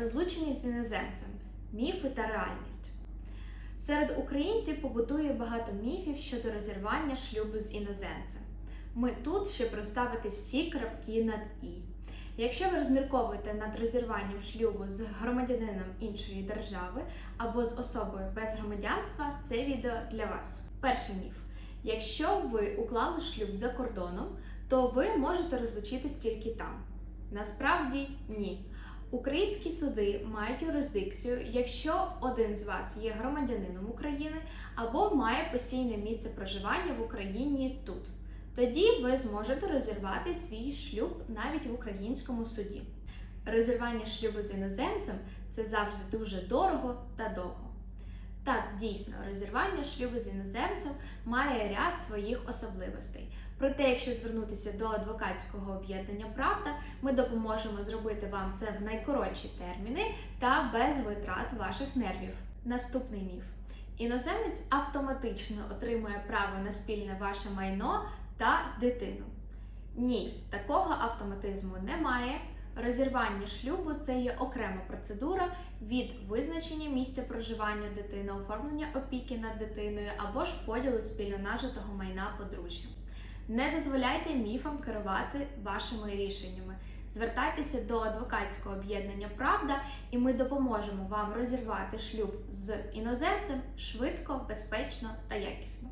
Розлучені з іноземцем міфи та реальність. Серед українців побутує багато міфів щодо розірвання шлюбу з іноземцем. Ми тут, щоб розставити всі крапки над і. Якщо ви розмірковуєте над розірванням шлюбу з громадянином іншої держави або з особою без громадянства, це відео для вас. Перший міф: якщо ви уклали шлюб за кордоном, то ви можете розлучитись тільки там. Насправді ні. Українські суди мають юрисдикцію, якщо один з вас є громадянином України або має постійне місце проживання в Україні тут. Тоді ви зможете розірвати свій шлюб навіть в українському суді. Розірвання шлюбу з іноземцем це завжди дуже дорого та довго. Так, дійсно, розірвання шлюбу з іноземцем має ряд своїх особливостей. Проте, якщо звернутися до адвокатського об'єднання Правда, ми допоможемо зробити вам це в найкоротші терміни та без витрат ваших нервів. Наступний міф: іноземець автоматично отримує право на спільне ваше майно та дитину. Ні, такого автоматизму немає. Розірвання шлюбу це є окрема процедура від визначення місця проживання дитини, оформлення опіки над дитиною або ж поділу спільно нажитого майна подружжя. Не дозволяйте міфам керувати вашими рішеннями. Звертайтеся до адвокатського об'єднання Правда, і ми допоможемо вам розірвати шлюб з іноземцем швидко, безпечно та якісно.